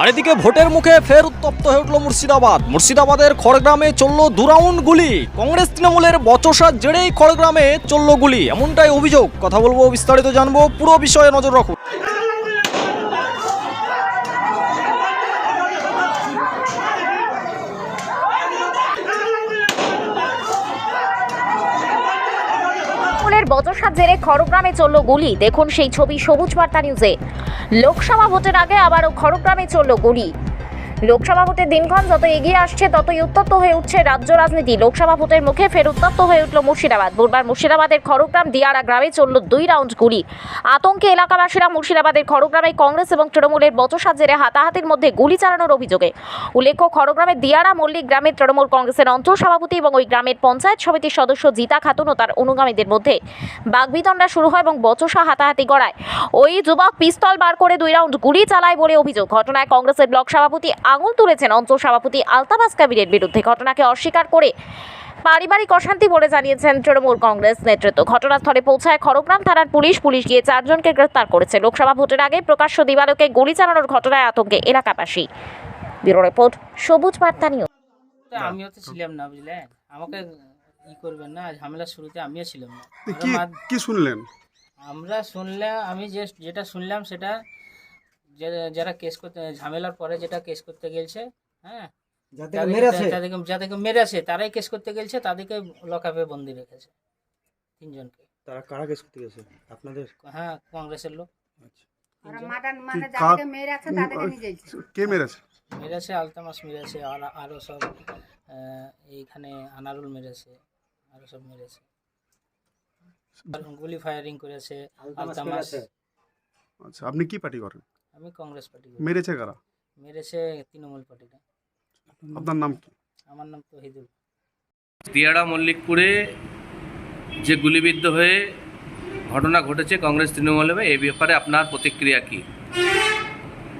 আর এদিকে ভোটের মুখে ফের উত্তপ্ত হয়ে উঠল মুর্শিদাবাদ। মুর্শিদাবাদের খড়গ্রামে চলল দু রাউন্ড গুলি। কংগ্রেস তৃণমূলের বচসার জেরেই খড়গ্রামে চলল গুলি। এমনটাই অভিযোগ। কথা বলব, বিস্তারিত জানব। পুরো বিষয়ে নজর রাখুন। বচসার জেরে খড়গ্রামে চলল গুলি। দেখুন সেই ছবি সবুজ বার্তা নিউজে। লোকসভা ভোটের আগে আবারও খড়গ্রামে চলল গুলি। লোকসভা ভোটের দিনক্ষণ যত এগিয়ে আসছে, ততই উত্তপ্ত হয়ে উঠছে রাজ্য রাজনীতি। লোকসভা ভোটের মুখে ফের উত্তপ্ত হয়ে উঠল মুর্শিদাবাদ। বুধবার মুর্শিদাবাদের খড়গ্রাম দিয়ারা গ্রামে চলল দুই রাউন্ড গুলি। আতঙ্কে এলাকাবাসীরা মুর্শিদাবাদের খড়গ্রামে কংগ্রেস এবং তৃণমূলের বচসার জেরে হাতাহাতির মধ্যে গুলি চালানোর অভিযোগে। উল্লেখ্য, খড়গ্রামের দিয়ারা মল্লিক গ্রামের তৃণমূল কংগ্রেসের অঞ্চল সভাপতি এবং ওই গ্রামের পঞ্চায়েত সমিতির সদস্য জিতা খাতুন ও তার অনুগামীদের মধ্যে বাগবিতণ্ডা শুরু হয় এবং বচসা হাতাহাতি গড়ায়। ওই যুবক পিস্তল বার করে দুই রাউন্ড গুলি চালায় বলে অভিযোগ। ঘটনায় কংগ্রেসের ব্লক সভাপতি আঙুল তুলেছেন অঞ্চল সভাপতি আলতাবাস কাবিরের বিরুদ্ধে। ঘটনাকে অস্বীকার করে পারিবারিক অশান্তি বলে জানিয়েছেন তৃণমূল কংগ্রেস নেতৃত্ব। ঘটনাস্থলে পৌঁছায় খড়গ্রাম থানার পুলিশ। পুলিশ গিয়ে চারজনকে গ্রেফতার করেছে। লোকসভা ভোটের আগে প্রকাশ্য দিবালোকে গুলি চালানোর ঘটনায় আতঙ্কে এলাকাবাসী। ব্যুরো রিপোর্ট সবুজ বার্তা নিউজ। আমিও তো ছিলাম না বুঝলেন আমাকে ই করবেন না ঝামেলার শুরুতে আমিও ছিলাম না। আমরা কি শুনলেন? আমরা শুনলাম আমি যে যেটা শুনলাম সেটা যারা কেস করতে ঝামেলার পরে যেটা কেস করতে গেছে হ্যাঁ? তাদেরকে- যাদেরকে মেরেছে তারাই কেস করতে গেছে তাদেরকে লকআপে বন্দি রেখেছে তিনজনকে। তারা কারা কেস করতে গেছে? আপনাদের? হ্যাঁ কংগ্রেসের লোক। আচ্ছা। মানে কে মেরেছে মেরেছে? আলতামাস মেরেছে আর আরও সব এইখানে আনারুল মেরেছে আরও সব মেরেছে। গুলি ফায়ারিং করেছে আলতামাস আচ্ছা আপনি কি পার্টি করেন? আমি কংগ্রেস পার্টি করি। মেরেছে কারা? মেরেছে তৃণমূল পার্টিটা। আপনার নাম কি? আমার নাম তহিদুল। দিয়াড়া মল্লিকপুরে যে গুলিবিদ্ধ হয়ে ঘটনা ঘটেছে কংগ্রেস তৃণমূলে এই ব্যাপারে আপনার প্রতিক্রিয়া কি?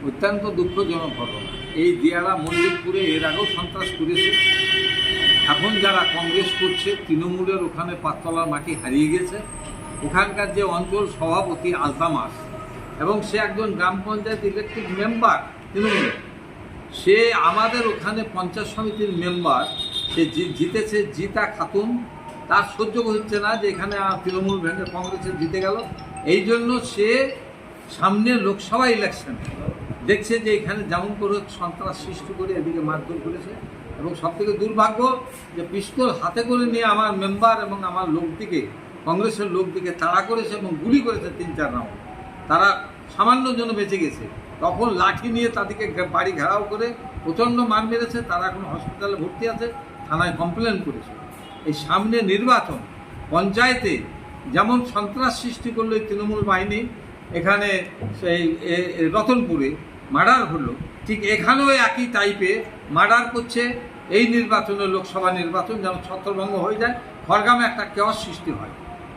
অত্যন্ত দুঃখজনক ঘটনা। এই দিয়ারা মল্লিকপুরে এর আগেও সন্ত্রাস করেছে। এখন যারা কংগ্রেস করছে তৃণমূলের ওখানে পাততলার মাটি হারিয়ে গেছে। ওখানকার যে অঞ্চল সভাপতি আলতামাস এবং সে একজন গ্রাম পঞ্চায়েত ইলেকটেড মেম্বার তৃণমূলের সে আমাদের ওখানে পঞ্চায়েত সমিতির মেম্বার সে জিতেছে, জিতা খাতুন। তার সহ্য হচ্ছে না যে এখানে তৃণমূল ভেঙে কংগ্রেসের জিতে গেল। এই জন্য সে সামনে লোকসভা ইলেকশন দেখছে যে এখানে যেমন করে সন্ত্রাস সৃষ্টি করে এদিকে মারধর করেছে। এবং সব থেকে দুর্ভাগ্য যে পিস্তল হাতে করে নিয়ে আমার মেম্বার এবং আমার লোকদিকে কংগ্রেসের লোকদিকে তাড়া করেছে এবং গুলি করেছে তিন চার রাউন্ড তারা সামান্য জন্য বেঁচে গেছে। তখন লাঠি নিয়ে তাদেরকে বাড়ি ঘেরাও করে প্রচণ্ড মার মেরেছে, তারা এখন হসপিটালে ভর্তি আছে, থানায় কমপ্লেন করেছে। এই সামনে নির্বাচন, পঞ্চায়েতে যেমন সন্ত্রাস সৃষ্টি করল তৃণমূল বাহিনী, এখানে সেই রতনপুরে মার্ডার হলো, ঠিক এখানেও একই টাইপে মার্ডার করছে। এই নির্বাচনে লোকসভা নির্বাচন যেন ছত্রভঙ্গ হয়ে যায়, খড়গামে একটা কেওয়ার সৃষ্টি হয়।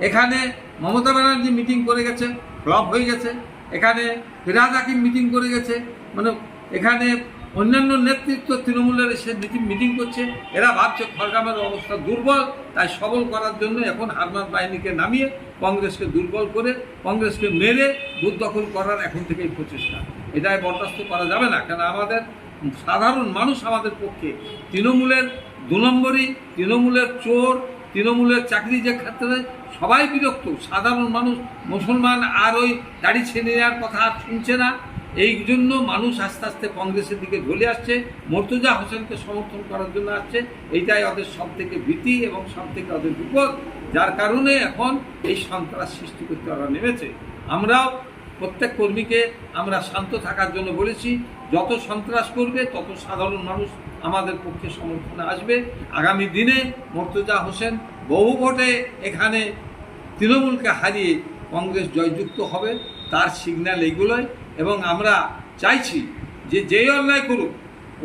এখানে মমতা ব্যানার্জি মিটিং করে গেছে ফ্লপ হয়ে গেছে। এখানে ফিরাজ হাকিম মিটিং করে গেছে। মানে এখানে অন্যান্য নেতৃত্ব তৃণমূলের এসে মিটিং করছে। এরা ভাবছে খড়গামের অবস্থা দুর্বল, তাই সবল করার জন্য এখন হারমাত বাহিনীকে নামিয়ে কংগ্রেসকে দুর্বল করে কংগ্রেসকে মেরে বুথ দখল করার এখন থেকেই প্রচেষ্টা। এটাই বরদাস্ত করা যাবে না, কেন আমাদের সাধারণ মানুষ আমাদের পক্ষে। তৃণমূলের দু নম্বরই, তৃণমূলের চোর তৃণমূলের চাকরি যে ক্ষেত্রে সবাই বিরক্ত, সাধারণ মানুষ, মুসলমান, আর ওই দাড়ি ছেড়ে নেওয়ার কথা আর শুনছে না। এই জন্য মানুষ আস্তে আস্তে কংগ্রেসের দিকে ঢলে আসছে, মর্তুজা হোসেনকে সমর্থন করার জন্য আসছে। এইটাই ওদের সব থেকে ভীতি এবং সব থেকে ওদের বিপদ, যার কারণে এখন এই সন্ত্রাস সৃষ্টি করতে ওরা নেমেছে। আমরাও প্রত্যেক কর্মীকে আমরা শান্ত থাকার জন্য বলেছি, যত সন্ত্রাস করবে, তত সাধারণ মানুষ আমাদের পক্ষে সমর্থনে আসবে। আগামী দিনে মর্তুজা হোসেন বহু ভোটে এখানে তৃণমূলকে হারিয়ে কংগ্রেস জয়যুক্ত হবে, তার সিগন্যাল এইগুলোই এবং আমরা চাইছি যে যেই অন্যায় করুক,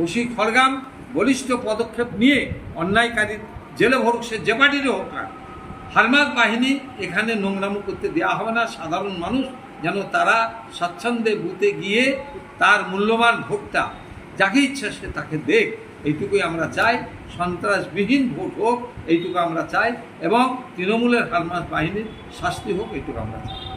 ওসি খড়গাম বলিষ্ঠ পদক্ষেপ নিয়ে অন্যায়কারী জেলে ভরুক, সে যে পার্টিরই হোক না হারমাত বাহিনী এখানে নোংরামো করতে দেওয়া হবে না। সাধারণ মানুষ যেন তারা স্বচ্ছন্দে বুথে গিয়ে তার মূল্যবান ভোটটা যাকে ইচ্ছা সে তাকে দেখ এইটুকুই আমরা চাই, সন্ত্রাসবিহীন ভোট হোক এইটুকু আমরা চাই এবং তৃণমূলের হারমাস বাহিনীর শাস্তি হোক এইটুকু আমরা চাই।